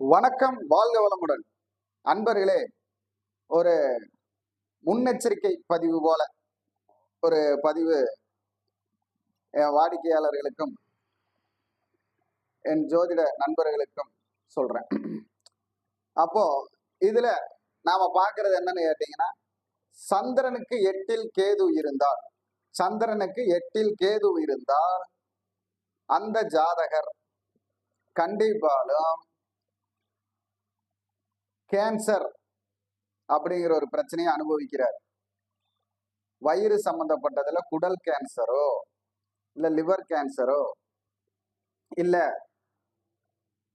வணக்கம் வாழ்க வளமுடன். அன்பர்களே ஒரு முன்னெச்சரிக்கை பதிவு போல ஒரு பதிவு என் வாடிக்கையாளர்களுக்கும் என் ஜோதிட நண்பர்களுக்கும் சொல்றேன். அப்போ இதுல நாம பார்க்கறது என்னன்னு கேட்டீங்கன்னா சந்திரனுக்கு எட்டில் கேது இருந்தால் சந்திரனுக்கு எட்டில் கேது இருந்தால் அந்த ஜாதகர் கண்டிப்பாலும் கேன்சர் அப்படிங்கிற ஒரு பிரச்சனையை அனுபவிக்கிறார். வயிறு சம்பந்தப்பட்டதுல குடல் கேன்சரோ இல்ல லிவர் கேன்சரோ இல்ல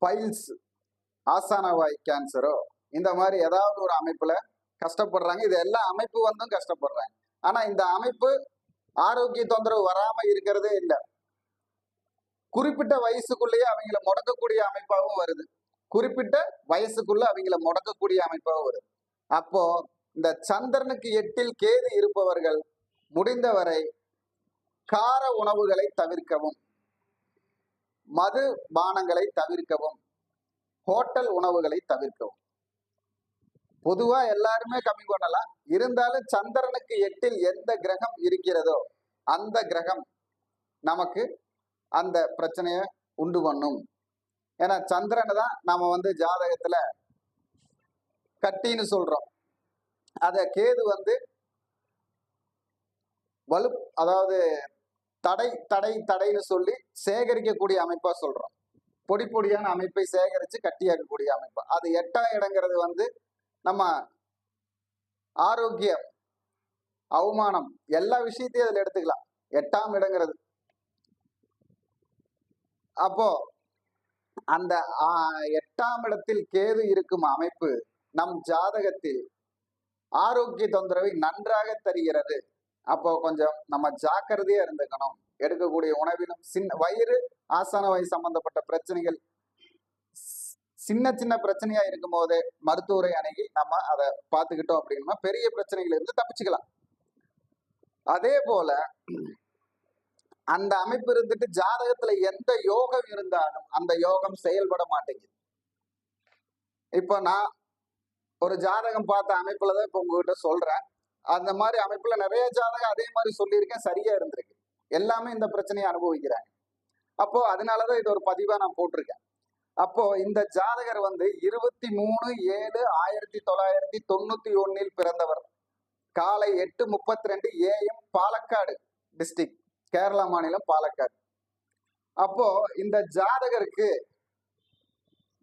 பைல்ஸ் ஆசானவாய் கேன்சரோ இந்த மாதிரி ஏதாவது ஒரு அமைப்புல கஷ்டப்படுறாங்க. இது எல்லா அமைப்பு வந்தும் கஷ்டப்படுறாங்க. ஆனா இந்த அமைப்பு ஆரோக்கிய தொந்தரவு வராம இருக்கிறதே இல்லை. குறிப்பிட்ட வயசுக்குள்ளேயே அவங்கள முடக்கக்கூடிய அமைப்பாகவும் வருது. குறிப்பிட்ட வயசுக்குள்ள அவங்கள முடக்கக்கூடிய அமைப்பாக வரும். அப்போ இந்த சந்திரனுக்கு எட்டில் கேது இருப்பவர்கள் முடிந்தவரை கார உணவுகளை தவிர்க்கவும் மது பானங்களை தவிர்க்கவும் ஹோட்டல் உணவுகளை தவிர்க்கவும். பொதுவா எல்லாருமே கம்மி பண்ணலாம். இருந்தாலும் சந்திரனுக்கு எட்டில் எந்த கிரகம் இருக்கிறதோ அந்த கிரகம் நமக்கு அந்த பிரச்சனையை உண்டு பண்ணும். ஏன்னா சந்திரனை தான் நாம வந்து ஜாதகத்துல கட்டின்னு சொல்றோம். அத கேது வந்து வலு அதாவது தடை தடை தடைன்னு சொல்லி சேகரிக்கக்கூடிய அமைப்பா சொல்றோம். பொடி பொடியான அமைப்பை சேகரித்து கட்டியாக்கக்கூடிய அமைப்பு. அது எட்டாம் இடங்கிறது வந்து நம்ம ஆரோக்கியம் அவமானம் எல்லா விஷயத்தையும் அதில் எடுத்துக்கலாம். எட்டாம் இடங்கிறது. அப்போ அந்த எட்டாம் இடத்தில் கேது இருக்கும் அமைப்பு நம் ஜாதகத்தில் ஆரோக்கிய தொந்தரவை நன்றாக தருகிறது. அப்போ கொஞ்சம் நம்ம ஜாக்கிரதையா இருந்துக்கணும். எடுக்கக்கூடிய உணவிலும் சின்ன வயிறு ஆசன வயசு சம்பந்தப்பட்ட பிரச்சனைகள் சின்ன சின்ன பிரச்சனையா இருக்கும் போதே மருத்துவரை அணுகி நம்ம அதை பார்த்துக்கிட்டோம் அப்படின்னா பெரிய பிரச்சனைகள் இருந்து தப்பிச்சுக்கலாம். அதே போல அந்த அமைப்பு இருந்துட்டு ஜாதகத்துல எந்த யோகம் இருந்தாலும் அந்த யோகம் செயல்பட மாட்டேங்குது. இப்போ நான் ஒரு ஜாதகம் பார்த்த அமைப்புல தான் இப்போ உங்ககிட்ட சொல்றேன். அந்த மாதிரி அமைப்புல நிறைய ஜாதகம் அதே மாதிரி சொல்லியிருக்கேன் சரியா இருந்திருக்கு. எல்லாமே இந்த பிரச்சனையை அனுபவிக்கிறாங்க. அப்போ அதனாலதான் இது ஒரு பதிவா நான் போட்டிருக்கேன். அப்போ இந்த ஜாதகர் வந்து இருபத்தி மூணு ஏழு ஆயிரத்தி தொள்ளாயிரத்தி தொண்ணூத்தி ஒன்னில் பிறந்தவர். காலை எட்டு முப்பத்தி ரெண்டு ஏஎம் பாலக்காடு டிஸ்ட்ரிக்ட் கேரளா மாநிலம் பாலக்காடு. அப்போ இந்த ஜாதகருக்கு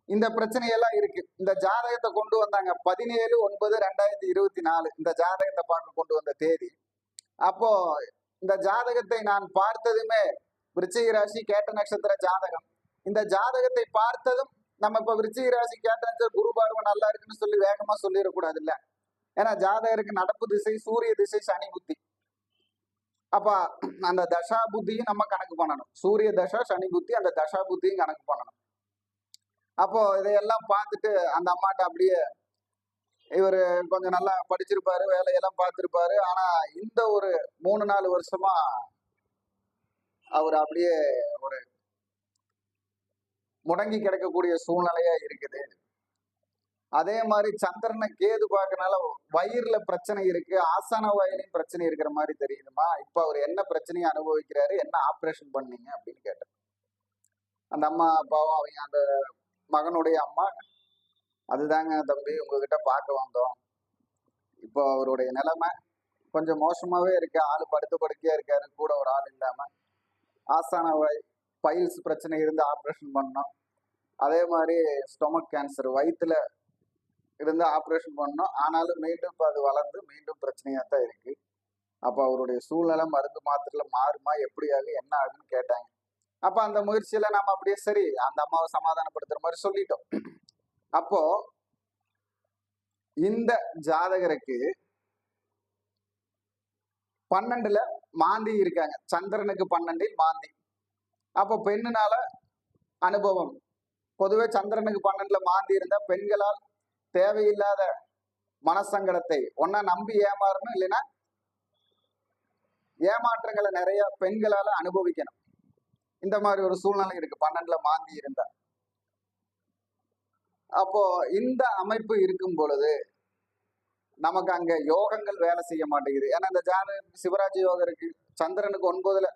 இந்த பிரச்சனையெல்லாம் இருக்கு. இந்த ஜாதகத்தை கொண்டு வந்தாங்க. பதினேழு ஒன்பது ரெண்டாயிரத்தி இருபத்தி நாலு. இந்த ஜாதகத்தை பார்க்க கொண்டு வந்த தேதி. அப்போ இந்த ஜாதகத்தை நான் பார்த்ததுமே விருச்சிக ராசி கேட்ட நட்சத்திர ஜாதகம். இந்த ஜாதகத்தை பார்த்ததும் நம்ம இப்ப விருச்சிக ராசி கேட்ட நட்சத்திர குரு பார்வை நல்லா இருக்குன்னு சொல்லி வேகமா சொல்லிடக்கூடாது இல்ல ஏன்னா ஜாதகருக்கு நடப்பு திசை சூரிய திசை சனி புத்தி. அப்ப அந்த தசா புத்தியும் நம்ம கணக்கு பண்ணணும். சூரிய தசா சனி புத்தி அந்த தசா புத்தியும் கணக்கு பண்ணணும். அப்போ இதையெல்லாம் பார்த்துட்டு அந்த அம்மாட்ட அப்படியே இவர் கொஞ்சம் நல்லா படிச்சிருப்பாரு வேலையெல்லாம் பார்த்துருப்பாரு. ஆனா இந்த ஒரு மூணு நாலு வருஷமா அவர் அப்படியே ஒரு முடங்கி கிடக்கக்கூடிய சூழ்நிலையா இருக்குது. அதே மாதிரி சந்திரனை கேது பார்க்கறனால வயிறுல பிரச்சனை இருக்கு ஆசன வாயிலையும் பிரச்சனை இருக்கிற மாதிரி தெரியுதுமா? இப்ப அவர் என்ன பிரச்சனையை அனுபவிக்கிறாரு? என்ன ஆப்ரேஷன் பண்ணீங்க? அப்படின்னு கேட்டேன். அந்த அம்மா அப்பாவும் அவங்க அந்த மகனுடைய அம்மா அதுதாங்க தம்பி உங்ககிட்ட பார்க்க வந்தோம். இப்போ அவருடைய நிலைமை கொஞ்சம் மோசமாவே இருக்கு. ஆள் படுத்து படுக்கையா இருக்காரு. கூட ஒரு ஆள் இல்லாம. ஆசான பைல்ஸ் பிரச்சனை இருந்து ஆப்ரேஷன் பண்ணோம். அதே மாதிரி ஸ்டொமக் கேன்சர் வயிற்றுல இருந்து ஆப்ரேஷன் பண்ணோம் ஆனாலும் மீண்டும் இப்போ அது வளர்ந்து மீண்டும் பிரச்சனையாக தான் இருக்கு. அப்போ அவருடைய சூழ்நிலை மருந்து மாத்திரையில மாறுமா எப்படி ஆகும் என்ன ஆகுன்னு கேட்டாங்க. அப்ப அந்த முயற்சியில நம்ம அப்படியே சரி அந்த அம்மாவை சமாதானப்படுத்துகிற மாதிரி சொல்லிட்டோம். அப்போ இந்த ஜாதகருக்கு பன்னெண்டுல மாந்தி இருக்காங்க. சந்திரனுக்கு பன்னெண்டில் மாந்தி. அப்போ பெண்ணுனால அனுபவம். பொதுவே சந்திரனுக்கு பன்னெண்டுல மாந்தி இருந்தா பெண்களால் தேவையில்லாத மனசங்கடத்தை. ஒன்னா நம்பி ஏமாறணும் இல்லைன்னா ஏமாற்றங்களை நிறைய பெண்களால அனுபவிக்கணும். இந்த மாதிரி ஒரு சூழ்நிலை இருக்கு. பன்னெண்டுல மாந்தி இருந்தா. அப்போ இந்த அமைப்பு இருக்கும் பொழுது நமக்கு அங்க யோகங்கள் வேலை செய்ய மாட்டேங்குது. ஏன்னா இந்த ஜான சிவராஜ யோகம் இருக்கு. சந்திரனுக்கு ஒன்பதுல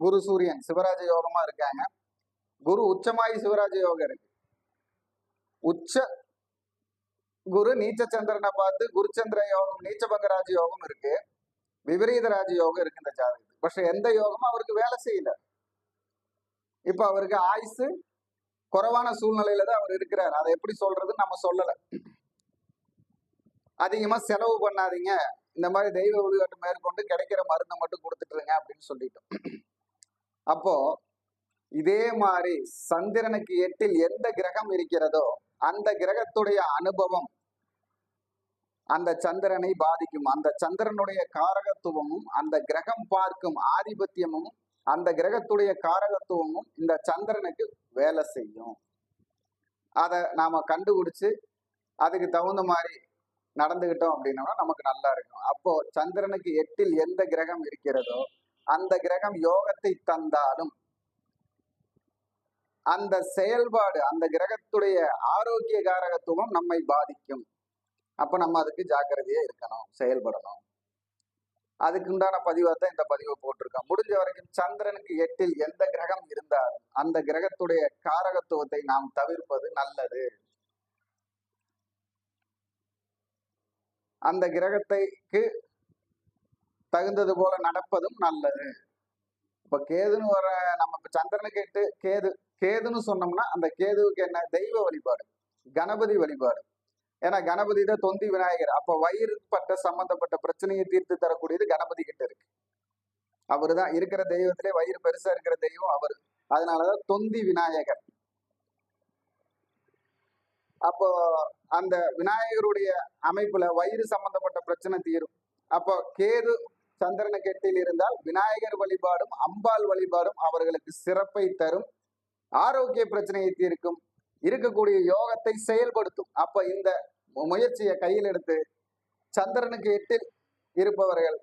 குரு சூரியன் சிவராஜ யோகமா இருக்காங்க. குரு உச்சமாயி சிவராஜ யோகம் இருக்கு. உச்ச குரு நீச்ச சந்திரனை பார்த்து குருச்சந்திர யோகம் நீச்சபங்க யோகம் இருக்கு. விபரீத ராஜயோகம் இருக்கு இந்த ஜாதகத்துக்கு பட்சே எந்த யோகமும் அவருக்கு வேலை செய்யல. இப்ப அவருக்கு ஆயுசு குறைவான சூழ்நிலையில தான் அவர் இருக்கிறார். அதை எப்படி சொல்றதுன்னு நம்ம சொல்லலை. அதிகமா செலவு பண்ணாதீங்க. இந்த மாதிரி தெய்வ வழிபாட்டு மேற்கொண்டு கிடைக்கிற மருந்தை மட்டும் கொடுத்துட்டுருங்க அப்படின்னு சொல்லிட்டோம். அப்போ இதே மாதிரி சந்திரனுக்கு எட்டில் எந்த கிரகம் இருக்கிறதோ அந்த கிரகத்துடைய அனுபவம் அந்த சந்திரனை பாதிக்கும். அந்த சந்திரனுடைய காரகத்துவமும் அந்த கிரகம் பார்க்கும் ஆதிபத்தியமும் அந்த கிரகத்துடைய காரகத்துவமும் இந்த சந்திரனுக்கு வேலை செய்யும். அதை நாம கண்டுபிடிச்சு அதுக்கு தகுந்த மாதிரி நடந்துகிட்டோம் அப்படின்னோம்னா நமக்கு நல்லா இருக்கும். அப்போ சந்திரனுக்கு எட்டில் எந்த கிரகம் இருக்கிறதோ அந்த கிரகம் யோகத்தை தந்தாலும் அந்த செயல்பாடு அந்த கிரகத்துடைய ஆரோக்கிய காரகத்துவம் நம்மை பாதிக்கும். அப்ப நம்ம அதுக்கு ஜாக்கிரதையா இருக்கணும் செயல்படணும். அதுக்கு உண்டான பதிவாக தான் இந்த பதிவை போட்டிருக்கோம். முடிஞ்ச வரைக்கும் சந்திரனுக்கு எட்டில் எந்த கிரகம் இருந்தாலும் அந்த கிரகத்துடைய காரகத்துவத்தை நாம் தவிர்ப்பது நல்லது. அந்த கிரகத்தைக்கு தகுந்தது போல நடப்பதும் நல்லது. இப்ப கேதுன்னு வர நம்ம இப்ப சந்திரனுக்கு எட்டு கேது கேதுன்னு சொன்னோம்னா அந்த கேதுவுக்கு என்ன? தெய்வ வழிபாடு கணபதி வழிபாடு. ஏன்னா கணபதி தான் தொந்தி விநாயகர். அப்ப வயிறு பட்ட சம்பந்தப்பட்ட பிரச்சனையை தீர்த்து தரக்கூடியது கணபதி கிட்ட இருக்கு. அவரு தான் இருக்கிற தெய்வத்திலே வயிறு பெருசா இருக்கிற தெய்வம் அவர். அதனாலதான் தொந்தி விநாயகர். அப்போ அந்த விநாயகருடைய அமைப்புல வயிறு சம்பந்தப்பட்ட பிரச்சனை தீரும். அப்போ கேது சந்திரன கெட்டில் இருந்தால் விநாயகர் வழிபாடும் அம்பாள் வழிபாடும் அவர்களுக்கு சிறப்பை தரும். ஆரோக்கிய பிரச்சனையை தீர்க்கும் இருக்கக்கூடிய யோகத்தை செயல்படுத்தும். அப்ப இந்த முயற்சியை கையில் எடுத்து சந்திரனுக்கு எட்டில் இருப்பவர்கள்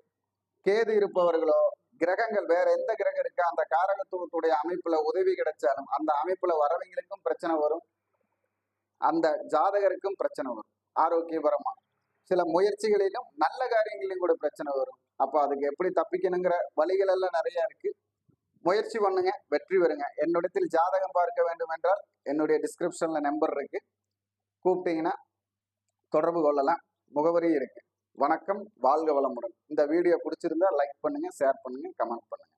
கேது இருப்பவர்களோ கிரகங்கள் வேற எந்த கிரகம் இருக்கு அந்த காரகத்துவத்துடைய அமைப்புல உதவி கிடைச்சாலும் அந்த அமைப்புல வரவங்களுக்கும் பிரச்சனை வரும். அந்த ஜாதகருக்கும் பிரச்சனை வரும். ஆரோக்கியபரமா. சில முயற்சிகளிலும் நல்ல காரியங்களிலும் கூட பிரச்சனை வரும். அப்ப அதுக்கு எப்படி தப்பிக்கணுங்கிற வழிகள் எல்லாம் நிறைய இருக்கு. முயற்சி பண்ணுங்க வெற்றி பெறுங்க. என்னிடத்தில் ஜாதகம் பார்க்க வேண்டும் என்றால் என்னுடைய டிஸ்கிரிப்ஷன்ல நம்பர் இருக்கு. கூப்பிட்டீங்கன்னா தொடர்பு கொள்ளலாம். முகவரி இருக்கு. வணக்கம் வாழ்க வளமுடன். இந்த வீடியோ பிடிச்சிருந்தா லைக் பண்ணுங்க ஷேர் பண்ணுங்க கமெண்ட் பண்ணுங்க.